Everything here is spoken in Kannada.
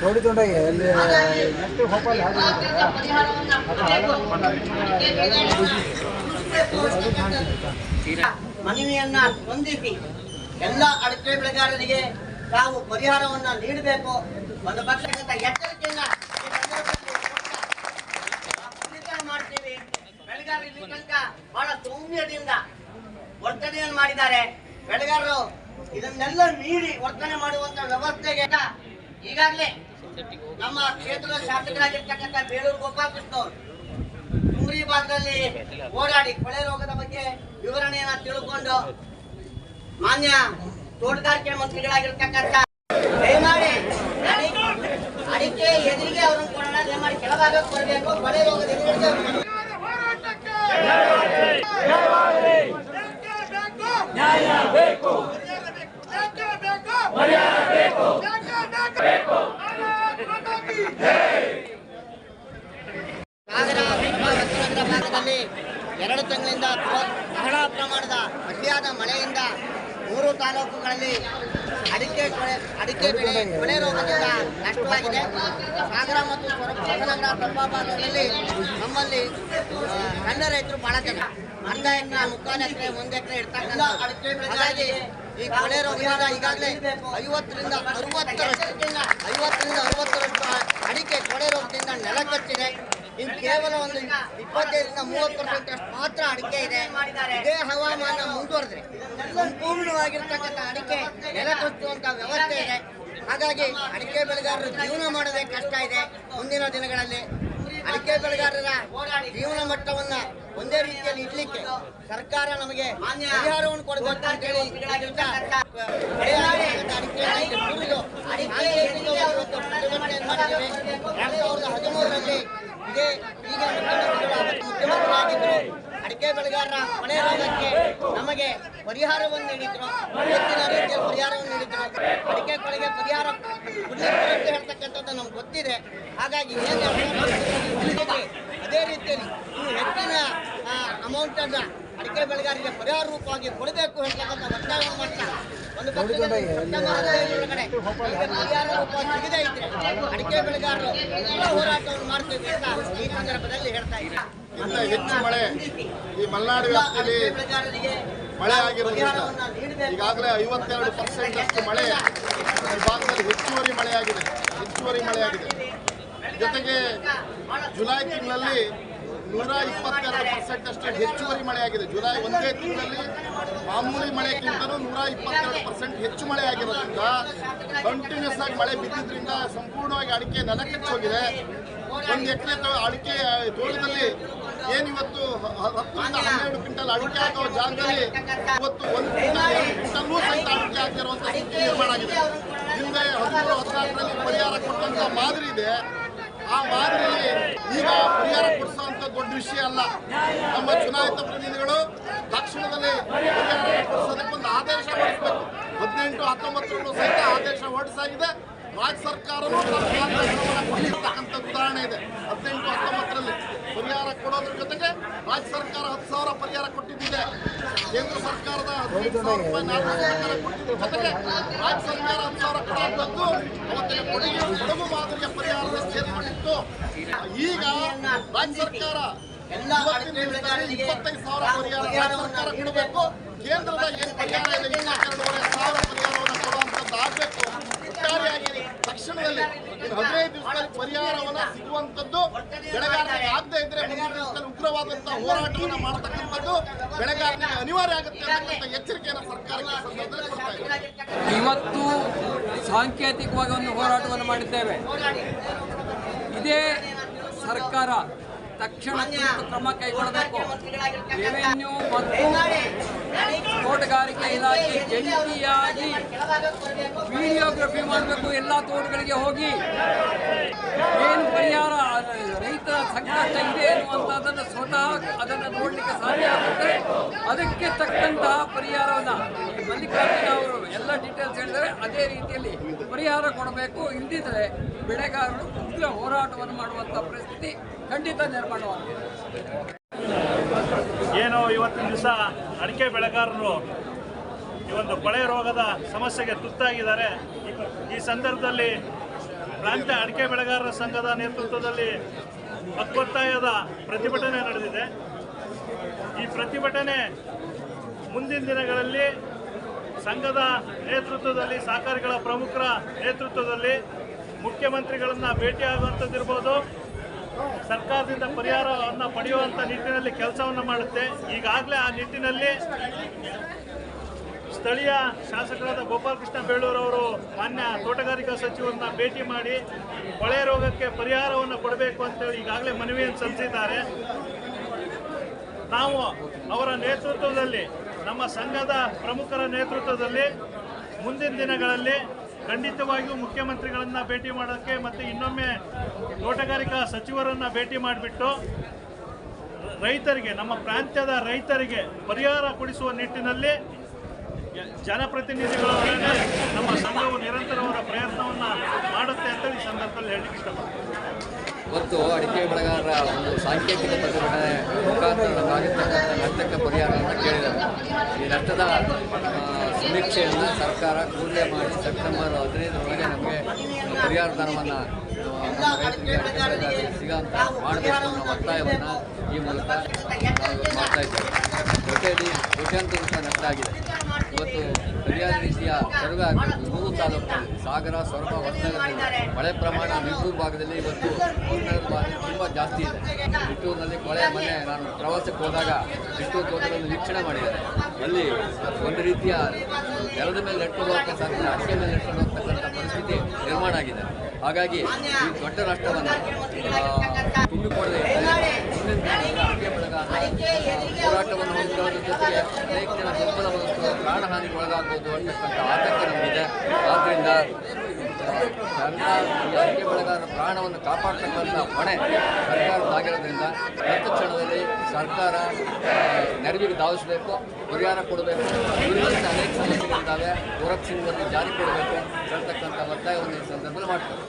ನೋಡಿ ಅಲ್ಲಿ ಮನವಿಯನ್ನ ಸ್ಪಂದಿಸಿ ಎಲ್ಲ ಅಡಕೆ ಬೆಳೆಗಾರರಿಗೆ ತಾವು ಪರಿಹಾರವನ್ನ ನೀಡಬೇಕು. ಒಂದು ಪಕ್ಷದಿಂದ ಎಚ್ಚರಿಕೆಯನ್ನ ಈ ಸಂದರ್ಭದಲ್ಲಿ ನಾವು ಪುನೀಕರಣ ಮಾಡ್ತೀವಿ ಬೆಳೆಗಾರರು ಬಹಳ ಸೌಮ್ಯದಿಂದ ವರ್ತನೆಯನ್ನು ಮಾಡಿದ್ದಾರೆ. ಬೆಳೆಗಾರರು, ಇದನ್ನೆಲ್ಲ ಮೀರಿ ವರ್ತನೆ ಮಾಡುವಂತ ವ್ಯವಸ್ಥೆಗೆ ಈಗಾಗಲೇ ನಮ್ಮ ಕ್ಷೇತ್ರದ ಶಾಸಕರಾಗಿರ್ತಕ್ಕಂಥ ಬೇಲೂರು ಗೋಪಾಲಕೃಷ್ಣ ಅವರು ಭಾಗದಲ್ಲಿ ಓಡಾಡಿ ಕೊಳೆ ರೋಗದ ಬಗ್ಗೆ ವಿವರಣೆಯನ್ನ ತಿಳ್ಕೊಂಡು ಮಾನ್ಯ ತೋಟಗಾರಿಕೆ ಮಂತ್ರಿಗಳಾಗಿರ್ತಕ್ಕಂಥ ದಯಮಾಡಿ ಅಡಿ- ಅಡಿಕೆ ಎದುರಿಗೆ ಅವ್ರನ್ನ ಕೊಡೋಣ, ದಯಮಾಡಿ ಕೆಳಭಾಗಕ್ಕೆ ಬರಬೇಕು, ಕೊಳೆ ರೋಗದ ಭಾಗದಲ್ಲಿ ಎರಡು ತಿಂಗಳಿಂದ ಬಹಳ ಪ್ರಮಾಣದ ಅತಿಯಾದ ಮಳೆಯಿಂದ ಮೂರು ತಾಲೂಕುಗಳಲ್ಲಿ ಅಡಿಕೆ ಅಡಿಕೆ ಬೆಳೆ, ಕೊಳೆ ರೋಗದಿಂದ ನಷ್ಟವಾಗಿದೆ. ಸಾಗರ ಮತ್ತು ಹೊಸನಗರ ನಮ್ಮಲ್ಲಿ ಸಣ್ಣ ರೈತರು ಬಹಳ ಜನ. ಅರ್ಧ ಎಕರೆ, ಮುಕ್ಕಾಲು ಎಕರೆ, ಒಂದು ಎಕರೆ ಇರ್ತಕ್ಕಂಥ ಈ ಕೊಳೆ ರೋಗದಿಂದ ಈಗಾಗಲೇ ಐವತ್ತರಿಂದ ಅರವತ್ತರಷ್ಟು ಐವತ್ತರಿಂದ ಅರವತ್ತರಷ್ಟು ಅಡಿಕೆ, ಕೊಳೆ ರೋಗದಿಂದ ನೆಲಕಚ್ಚಿದೆ. ಇನ್ನು ಕೇವಲ ಒಂದು ಇಪ್ಪತ್ತೈದರಿಂದ ಮೂವತ್ತು ಪರ್ಸೆಂಟ್ ಅಷ್ಟು ಮಾತ್ರ ಅಡಿಕೆ ಇದೆ. ಇದೇ ಹವಾಮಾನ ಮುಂದುವರೆದ್ರೆ ಸಂಪೂರ್ಣವಾಗಿರ್ತಕ್ಕಂಥ ಅಡಿಕೆ ನೆಲ ಕಚ್ಚುವಂತ ವ್ಯವಸ್ಥೆ ಇದೆ. ಹಾಗಾಗಿ ಅಡಿಕೆ ಬೆಳೆಗಾರರು ಜೀವನ ಮಾಡೋದೇ ಕಷ್ಟ ಇದೆ ಮುಂದಿನ ದಿನಗಳಲ್ಲಿ. ಅಡಿಕೆ ಬೆಳೆಗಾರರ ಜೀವನ ಮಟ್ಟವನ್ನ ಒಂದೇ ರೀತಿಯಲ್ಲಿ ಇಡ್ಲಿಕ್ಕೆ ಸರ್ಕಾರ ನಮಗೆ ಪರಿಹಾರವನ್ನು ಕೊಡಬೇಕು ಅಂತ ಹೇಳಿ ಅಡಿಕೆ ಅಡಿಕೆ ಮಾಡಿದ್ದೇವೆ. ಎರಡ್ ಸಾವಿರದ ಹದಿಮೂರರಲ್ಲಿ ಇದೇ ಈಗ ಮುಖ್ಯಮಂತ್ರಿಗಳಾಗಿದ್ದರು ಅಡಿಕೆ ಬೆಳೆಗಾರರ ಮನೆ ರೋಗಕ್ಕೆ ನಮಗೆ ಪರಿಹಾರವನ್ನು ನೀಡಿದ್ರು. ಹೆಚ್ಚಿನ ರೀತಿಯ ಪರಿಹಾರವನ್ನು ನೀಡಿದ್ರು. ಅಡಿಕೆ ಕೊಳೆಗೆ ಪರಿಹಾರ ಹೇಳ್ತಕ್ಕಂಥದ್ದು ನಮ್ಗೆ ಗೊತ್ತಿದೆ. ಹಾಗಾಗಿ ಅದೇ ರೀತಿಯಲ್ಲಿ ಹೆಚ್ಚಿನ ಅಮೌಂಟ್ ಅನ್ನ ಅಡಿಕೆ ಬೆಳೆಗಾರರಿಗೆ ಪರಿಹಾರ ರೂಪವಾಗಿ ಕೊಡಬೇಕು ಹೇಳ್ತಕ್ಕಂಥ ಒತ್ತಾಯವನ್ನು ಮಾಡ್ತಾ ಒಂದು ಪಕ್ಷದಲ್ಲಿ ಹದಿನೈದರೊಳಗಡೆ ಪರಿಹಾರ ರೂಪ ಸಿಗದೇ ಇದ್ರೆ ಅಡಿಕೆ ಬೆಳೆಗಾರರು ಎಲ್ಲ ಹೋರಾಟವನ್ನು ಮಾಡ್ತೇವೆ ಅಂತ ಈ ಸಂದರ್ಭದಲ್ಲಿ ಹೇಳ್ತಾ ಇದ್ದಾರೆ. ಇನ್ನ ಹೆಚ್ಚು ಮಳೆ. ಈ ಮಲೆನಾಡು ವ್ಯಾಪ್ತಿಯಲ್ಲಿ ಮಳೆ ಆಗಿರೋದ್ರಿಂದ ಈಗಾಗಲೇ ಐವತ್ತೆರಡು ಪರ್ಸೆಂಟ್ ಅಷ್ಟು ಮಳೆ ಈ ಭಾಗದಲ್ಲಿ ಹೆಚ್ಚುವರಿ ಮಳೆಯಾಗಿದೆ ಹೆಚ್ಚುವರಿ ಮಳೆಯಾಗಿದೆ ಜೊತೆಗೆ ಜುಲೈ ತಿಂಗಳಲ್ಲಿ ನೂರ ಇಪ್ಪತ್ತೆರಡು ಪರ್ಸೆಂಟ್ ಅಷ್ಟು ಹೆಚ್ಚುವರಿ ಮಳೆಯಾಗಿದೆ. ಜುಲೈ ಒಂದೇ ತಿಂಗಳಲ್ಲಿ ಮಾಮೂಲಿ ಮಳೆಗಿಂತಲೂ ನೂರ ಇಪ್ಪತ್ತೆರಡು ಪರ್ಸೆಂಟ್ ಹೆಚ್ಚು ಮಳೆ ಆಗಿರೋದ್ರಿಂದ ಕಂಟಿನ್ಯೂಸ್ ಆಗಿ ಮಳೆ ಬಿದ್ದಿದ್ರಿಂದ ಸಂಪೂರ್ಣವಾಗಿ ಅಡಿಕೆ ನೆಲಕ್ಕೆ ಹೋಗಿದೆ. ಒಂದು ಎಕರೆ ಅಡಿಕೆ ತೋಟದಲ್ಲಿ ಏನಿವತ್ತು ಹತ್ತರಿಂದ ಹನ್ನೆರಡು ಕ್ವಿಂಟಲ್ ಅಡಿಕೆ ಆಗೋ ಜಾಗದಲ್ಲಿ ಇವತ್ತು ಒಂದು ಕ್ವಿಂಟಲ್, ಎರಡು ಕ್ವಿಂಟಲ್ಲೂ ಸಹಿತ ಅಡಿಕೆ ಆಗಿರುವಂತ ಸ್ಥಿತಿ ನಿರ್ಮಾಣ ಆಗಿದೆ. ಹಿಂದೆ ಹದಿಮೂರು, ಹದಿನಾಲ್ಕರಲ್ಲಿ ಪರಿಹಾರ ಕೊಟ್ಟಂತ ಮಾದರಿ ಇದೆ. ಆ ಮಾದರಿಯಲ್ಲಿ ಈಗ ಪರಿಹಾರ ವಿಷಯ ಅಲ್ಲ. ನಮ್ಮ ಚುನಾಯಿತ ಪ್ರತಿನಿಧಿಗಳು ದಕ್ಷಿಣದಲ್ಲಿ ಕೊಡಿಸೋದಕ್ಕೊಂದು ಆದೇಶ ಹೊರಡಿಸಬೇಕು. ಹದಿನೆಂಟು, ಹತ್ತೊಂಬತ್ತರಲ್ಲೂ ಸಹಿತ ಆದೇಶ ಹೊರಡಿಸಾಗಿದೆ. ರಾಜ್ಯ ಸರ್ಕಾರವೂ ಕೊಟ್ಟಿರ್ತಕ್ಕಂಥ ಉದಾಹರಣೆ ಇದೆ. ಹದಿನೆಂಟು, ಹತ್ತೊಂಬತ್ತರಲ್ಲಿ ಪರಿಹಾರ ಕೊಡೋದ್ರ ಜೊತೆಗೆ ರಾಜ್ಯ ಸರ್ಕಾರ ಹತ್ತು ಸಾವಿರ ಪರಿಹಾರ ಕೊಟ್ಟಿದ್ದಿದೆ. ಕೇಂದ್ರ ಸರ್ಕಾರದ ಹದಿನೈದು ಸಾವಿರ ರೂಪಾಯಿ, ನಾಲ್ಕು ಸರ್ಕಾರ ಜೊತೆಗೆ ರಾಜ್ಯ ಸರ್ಕಾರ ಹತ್ತು ಸಾವಿರ ಕೊಡುವಂಥದ್ದು ಅವತ್ತಿನ ಕೊಡುಗೆ ಮಾದರಿಯ ಪರಿಹಾರದ ಸೇರ್ಪಟ್ಟಿತ್ತು ಈಗ ರಾಜ್ಯ ಸರ್ಕಾರ ಇಪ್ಪತ್ತೈದು ಸಾವಿರ ಪರಿಹಾರ ಸರ್ಕಾರ ಕೊಡಬೇಕು. ಕೇಂದ್ರದ ಏನು ಪರಿಹಾರ ಇದೆ ಇಪ್ಪತ್ತೆರಡೂವರೆ ಸಾವಿರ ಪರಿಹಾರವನ್ನು ಕೊಡುವಂಥದ್ದು ಆಗಬೇಕು. ಒಟ್ಟಾರೆಯಾಗಿ ತಕ್ಷಣದಲ್ಲಿ ಹದಿನೈದು ದಿವಸದಲ್ಲಿ ಪರಿಹಾರವನ್ನ ಸಿಗುವಂತದ್ದು ಬೆಳೆಗಾರರಿಗೆ ಆಗದೆ ಇದ್ರೆ ಮುಂದಿನ ದಿವಸದಲ್ಲಿ ಉಗ್ರವಾದಂತಹ ಹೋರಾಟವನ್ನ ಮಾಡತಕ್ಕಂಥದ್ದು ಬೆಳೆಗಾರರಿಗೆ ಅನಿವಾರ್ಯ ಆಗುತ್ತೆ ಅನ್ನತಕ್ಕಂಥ ಎಚ್ಚರಿಕೆಯನ್ನು ಸರ್ಕಾರಕ್ಕೆ ಸಂದರ್ಭದಲ್ಲಿ ಕೊಡ್ತಾ ಇವತ್ತು ಸಾಂಕೇತಿಕವಾಗಿ ಒಂದು ಹೋರಾಟವನ್ನು ಮಾಡಿದ್ದೇವೆ. ಇದೇ ಸರ್ಕಾರ ತಕ್ಷಣ ಕ್ರಮ ಕೈಗೊಳ್ಳಬೇಕು. ರೆವೆನ್ಯೂ ಮತ್ತು ತೋಟಗಾರಿಕೆ ಇಲಾಖೆ ಜಂಟಿಯಾಗಿ ವಿಡಿಯೋಗ್ರಫಿ ಮಾಡಬೇಕು. ಎಲ್ಲ ತೋಟಗಳಿಗೆ ಹೋಗಿ. ಏನು ಪರಿಹಾರ? ರೈತರ ಸಂಕಷ್ಟ ಇದೆ ಅನ್ನುವಂಥದ್ದನ್ನು ಸ್ವತಃ ಅದನ್ನು ನೋಡಲಿಕ್ಕೆ ಸಾಧ್ಯ ಆಗುತ್ತೆ. ಅದಕ್ಕೆ ತಕ್ಕಂತಹ ಪರಿಹಾರವನ್ನು ಮಲ್ಲಿಕಾರ್ಜುನ ಅವರು ಎಲ್ಲ ಡೀಟೇಲ್ಸ್ ಹೇಳಿದರೆ ಅದೇ ರೀತಿಯಲ್ಲಿ ಪರಿಹಾರ ಕೊಡಬೇಕು. ಇಲ್ಲದಿದ್ದರೆ ಬೆಳೆಗಾರರು ಉಗ್ರ ಹೋರಾಟವನ್ನು ಮಾಡುವಂಥ ಪರಿಸ್ಥಿತಿ ಖಂಡಿತ ನಿರ್ಮಾಣವಾಗಿದೆ. ಇವತ್ತಿನ ದಿವಸ ಅಡಿಕೆ ಬೆಳೆಗಾರರು ಈ ಒಂದು ಕೊಳೆ ರೋಗದ ಸಮಸ್ಯೆಗೆ ತುತ್ತಾಗಿದ್ದಾರೆ. ಈ ಸಂದರ್ಭದಲ್ಲಿ ಪ್ರಾಂತ್ಯ ಅಡಿಕೆ ಬೆಳೆಗಾರರ ಸಂಘದ ನೇತೃತ್ವದಲ್ಲಿ ಹಕ್ಕೊತ್ತಾಯದ ಪ್ರತಿಭಟನೆ ನಡೆದಿದೆ. ಈ ಪ್ರತಿಭಟನೆ ಮುಂದಿನ ದಿನಗಳಲ್ಲಿ ಸಂಘದ ನೇತೃತ್ವದಲ್ಲಿ, ಸಹಕಾರಿಗಳ ಪ್ರಮುಖರ ನೇತೃತ್ವದಲ್ಲಿ ಮುಖ್ಯಮಂತ್ರಿಗಳನ್ನು ಭೇಟಿಯಾಗುವಂಥದ್ದಿರ್ಬೋದು ಸರ್ಕಾರದಿಂದ ಪರಿಹಾರವನ್ನು ಪಡೆಯುವಂಥ ನಿಟ್ಟಿನಲ್ಲಿ ಕೆಲಸವನ್ನು ಮಾಡುತ್ತೆ. ಈಗಾಗಲೇ ಆ ನಿಟ್ಟಿನಲ್ಲಿ ಸ್ಥಳೀಯ ಶಾಸಕರಾದ ಗೋಪಾಲಕೃಷ್ಣ ಬೇಳೂರವರು ಮಾನ್ಯ ತೋಟಗಾರಿಕಾ ಸಚಿವರನ್ನ ಭೇಟಿ ಮಾಡಿ ಕೊಳೆ ರೋಗಕ್ಕೆ ಪರಿಹಾರವನ್ನು ಕೊಡಬೇಕು ಅಂತೇಳಿ ಈಗಾಗಲೇ ಮನವಿಯನ್ನು ಸಲ್ಲಿಸಿದ್ದಾರೆ. ನಾವು ಅವರ ನೇತೃತ್ವದಲ್ಲಿ, ನಮ್ಮ ಸಂಘದ ಪ್ರಮುಖರ ನೇತೃತ್ವದಲ್ಲಿ ಮುಂದಿನ ದಿನಗಳಲ್ಲಿ ಖಂಡಿತವಾಗಿಯೂ ಮುಖ್ಯಮಂತ್ರಿಗಳನ್ನು ಭೇಟಿ ಮಾಡೋಕ್ಕೆ ಮತ್ತು ಇನ್ನೊಮ್ಮೆ ತೋಟಗಾರಿಕಾ ಸಚಿವರನ್ನು ಭೇಟಿ ಮಾಡಿಬಿಟ್ಟು ರೈತರಿಗೆ, ನಮ್ಮ ಪ್ರಾಂತ್ಯದ ರೈತರಿಗೆ ಪರಿಹಾರ ಕೊಡಿಸುವ ನಿಟ್ಟಿನಲ್ಲಿ ಜನಪ್ರತಿನಿಧಿಗಳೊಡನೆ ನಮ್ಮ ಸಂಘವು ನಿರಂತರವಾದ ಪ್ರಯತ್ನವನ್ನು ಮಾಡುತ್ತೆ ಅಂತ ಈ ಸಂದರ್ಭದಲ್ಲಿ ಹೇಳಲಿಕ್ಕೆ ಇಷ್ಟಪಡ್ತೀನಿ. ಇವತ್ತು ಅಡಿಕೆ ಬೆಳೆಗಾರರ ಒಂದು ಸಾಂಕೇತಿಕ ಪ್ರತಿಭಟನೆ ಮುಖಾಂತರ ನಮಗಾಗಿರ್ತಕ್ಕಂಥ ನಷ್ಟಕ್ಕೆ ಪರಿಹಾರವನ್ನು ಕೇಳಿದ್ದಾರೆ. ಈ ನಷ್ಟದ ಸಮೀಕ್ಷೆಯನ್ನು ಸರ್ಕಾರ ಕೂಡಲೇ ಮಾಡಿ ಸೆಪ್ಟೆಂಬರ್ ಹದಿನೈದರೊಳಗೆ ನಮಗೆ ಪರಿಹಾರ ಧನವನ್ನು ಬೆಳೆಗಾರರಿಗೆ ನಾವು ಮಾಡಬೇಕು ಒತ್ತಾಯವನ್ನು ಈ ಮೂಲಕ ಮಾಡ್ತಾ ಇದ್ದೇವೆ ಜೊತೆಯಲ್ಲಿ ಕೋಟ್ಯಾಂತರ ರೂಪಾಯಿ ನಷ್ಟ ಆಗಿದೆ. ಇವತ್ತು ಸರಿಯಾದ ರೀತಿಯ ಸರ್ವೆ ಆಗಬೇಕು ಮೂರು ತಾಲೂಕಿನಲ್ಲಿ ಸಾಗರ ಸೊರಬ ಹೊಸನಗರದಲ್ಲಿ ಮಳೆ ಪ್ರಮಾಣ ನಿಟ್ಟೂರು ಭಾಗದಲ್ಲಿ ಇವತ್ತು ಹೊಸನಗರ ತುಂಬ ಜಾಸ್ತಿ ಇದೆ. ನಿಟ್ಟೂರಿನಲ್ಲಿ ಕೊಳೆ ಮನೆ ನಾನು ಪ್ರವಾಸಕ್ಕೆ ಹೋದಾಗ ನಿಟ್ಟೂರು ತೋಟಗಳನ್ನು ವೀಕ್ಷಣೆ ಮಾಡಿದ್ದಾರೆ. ಅಲ್ಲಿ ಒಂದು ರೀತಿಯ ನೆಲದ ಮೇಲೆ ನೆಟ್ಟುಕೊಳ್ಳುವಂಥ ಸಾಧ್ಯ ಅಡಿಕೆ ಮೇಲೆ ನೆಟ್ಟುಕೊಳ್ಳುವಂತಕ್ಕಂಥ ಪರಿಸ್ಥಿತಿ ನಿರ್ಮಾಣ ಆಗಿದೆ. ಹಾಗಾಗಿ ಈ ದೊಡ್ಡ ರಾಷ್ಟ್ರವನ್ನು ತುಂಬಿಕೊಳ್ಳದೆ ಹೋರಾಟವನ್ನು ಹೊಂದಿರೋದ್ರ ಜೊತೆಗೆ ಅನೇಕ ಜನ ಬೆಂಬಲ ಪ್ರಾಣಹಾನಿಗೆ ಒಳಗಾಗ್ಬೋದು ಅಂತಕ್ಕಂಥ ಆತಂಕ ನಮಗಿದೆ. ಆದ್ದರಿಂದ ಸರ್ಕಾರ ಅಡಿಕೆ ಬೆಳೆಗಾರರ ಪ್ರಾಣವನ್ನು ಕಾಪಾಡ್ತಕ್ಕಂಥ ಹೊಣೆ ಸರ್ಕಾರದ್ದಾಗಿರೋದ್ರಿಂದ ಕ್ಷಣದಲ್ಲಿ ಸರ್ಕಾರ ನೆರವಿಗೆ ಧಾವಿಸಬೇಕು ಪರಿಹಾರ ಕೊಡಬೇಕು. ಉಳಿದಂತೆ ಅನೇಕ ಸಮಸ್ಯೆಗಳಿದ್ದಾವೆ. ಗೋರಕ್ಷಿಂಗ್ ಜಾರಿ ಕೊಡಬೇಕು ಹೇಳ್ತಕ್ಕಂಥ ಒತ್ತಾಯವನ್ನು ಈ ಸಂದರ್ಭದಲ್ಲಿ ಮಾಡ್ತಾರೆ